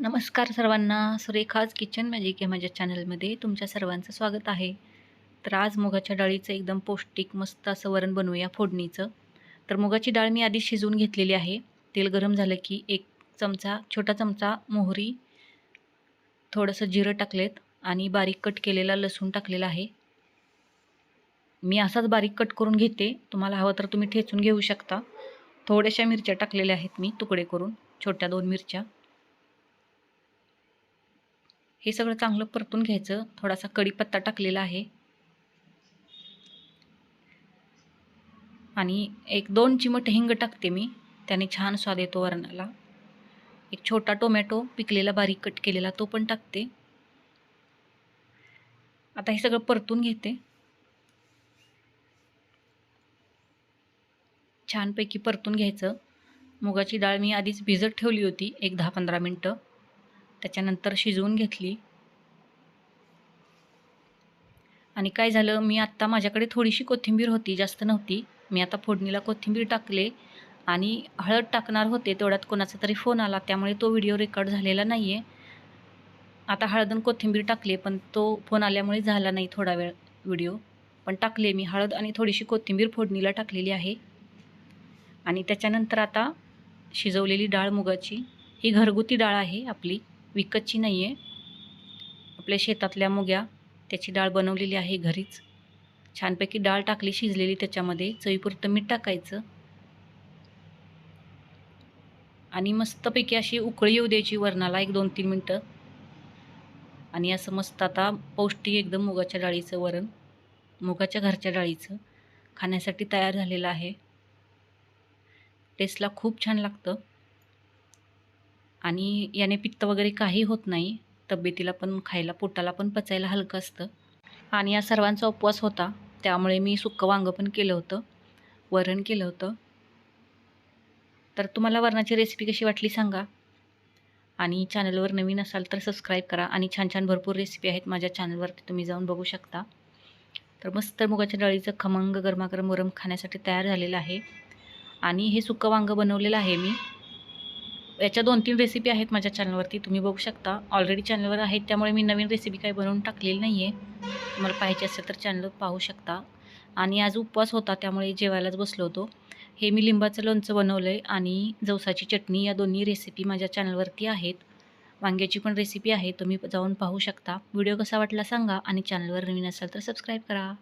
नमस्कार सर्वांना. Surekha's kitchen magic या माझ्या चॅनलमध्ये तुमच्या सर्वांचं स्वागत आहे. तर आज मुगाच्या डाळीचं एकदम पौष्टिक मस्त असं वरण बनवूया फोडणीचं. तर मुगाची डाळ मी आधी शिजवून घेतलेली आहे. तेल गरम झालं की एक चमचा छोटा चमचा मोहरी थोडंसं जिरं टाकलेत आणि बारीक कट केलेला लसूण टाकलेला आहे. मी असाच बारीक कट करून घेते. तुम्हाला हवं तर तुम्ही ठेचून घेऊ शकता. थोड्याशा मिरच्या टाकलेल्या आहेत मी तुकडे करून छोट्या दोन मिरच्या. हे सगळं चांगलं परतून घ्यायचं. थोडासा कढीपत्ता टाकलेला आहे. आणि एक दोन चिमट हिंग टाकते मी. त्याने छान स्वाद येतो वरणाला. एक छोटा टोमॅटो पिकलेला बारीक कट केलेला तो पण टाकते. आता हे सगळं परतून घेते. छानपैकी परतून घ्यायचं. मुगाची डाळ मी आधीच भिजत ठेवली होती. एक दहा पंधरा मिनटं. त्याच्यानंतर शिजवून घेतली. आणि काय झालं मी आत्ता माझ्याकडे थोडीशी कोथिंबीर होती जास्त नव्हती. मी आता फोडणीला कोथिंबीर टाकले आणि हळद टाकणार होते तेवढ्यात कोणाचा तरी फोन आला त्यामुळे तो व्हिडिओ रेकॉर्ड झालेला नाही आहे आता हळद आणि कोथिंबीर टाकले पण तो फोन आल्यामुळे झाला नाही थोडा वेळ व्हिडिओ. पण टाकले मी हळद आणि थोडीशी कोथिंबीर फोडणीला टाकलेली आहे. आणि त्याच्यानंतर आता शिजवलेली डाळ मुगाची. ही घरगुती डाळ आहे आपली. विकतची नाही आहे आपल्या शेतातल्या मुग्या त्याची डाळ बनवलेली आहे घरीच. छानपैकी डाळ टाकली शिजलेली त्याच्यामध्ये. चवीपुरतं मीठ टाकायचं. आणि मस्तपैकी अशी उकळी येऊ द्यायची वरणाला एक दोन तीन मिनटं. आणि असं मस्त आता पौष्टिक एकदम मुगाच्या डाळीचं वरण मुगाच्या घरच्या डाळीचं खाण्यासाठी तयार झालेलं आहे. टेस्टला खूप छान लागतं. आणि याने पित्त वगैरे काही होत नाही. तब्येतीला पण खायला पोटाला पण पचायला हलकं असतं. आणि या सर्वांचा उपवास होता. त्यामुळे मी सुक्कं वांगं पण केलं होतं. वरण केलं होतं. तर तुम्हाला वरणाची रेसिपी कशी वाटली सांगा. आणि चॅनलवर नवीन असाल तर सबस्क्राईब करा. आणि छान छान भरपूर रेसिपी आहेत माझ्या चॅनलवरती तुम्ही जाऊन बघू शकता. तर मस्त मुगाच्या डाळीचं खमंग गरमागरम वरम खाण्यासाठी तयार झालेलं आहे. आणि हे सुक्कं वांगं बनवलेलं आहे मी. याच्या दोन तीन रेसिपी आहेत माझ्या चॅनलवरती तुम्ही बघू शकता. ऑलरेडी चॅनलवर आहेत त्यामुळे मी नवीन रेसिपी काही बनवून टाकलेली नाही आहे तुम्हाला पाहिजे असेल तर चॅनल पाहू शकता. आणि आज उपवास होता त्यामुळे जेवायलाच बसलो होतो. हे मी लिंबाचं लोणचं बनवलं आहे आणि जवसाची चटणी या दोन्ही रेसिपी माझ्या चॅनलवरती आहेत. वांग्याची पण रेसिपी आहे तुम्ही जाऊन पाहू शकता. व्हिडिओ कसा वाटला सांगा आणि चॅनलवर नवीन असाल तर सबस्क्राईब करा.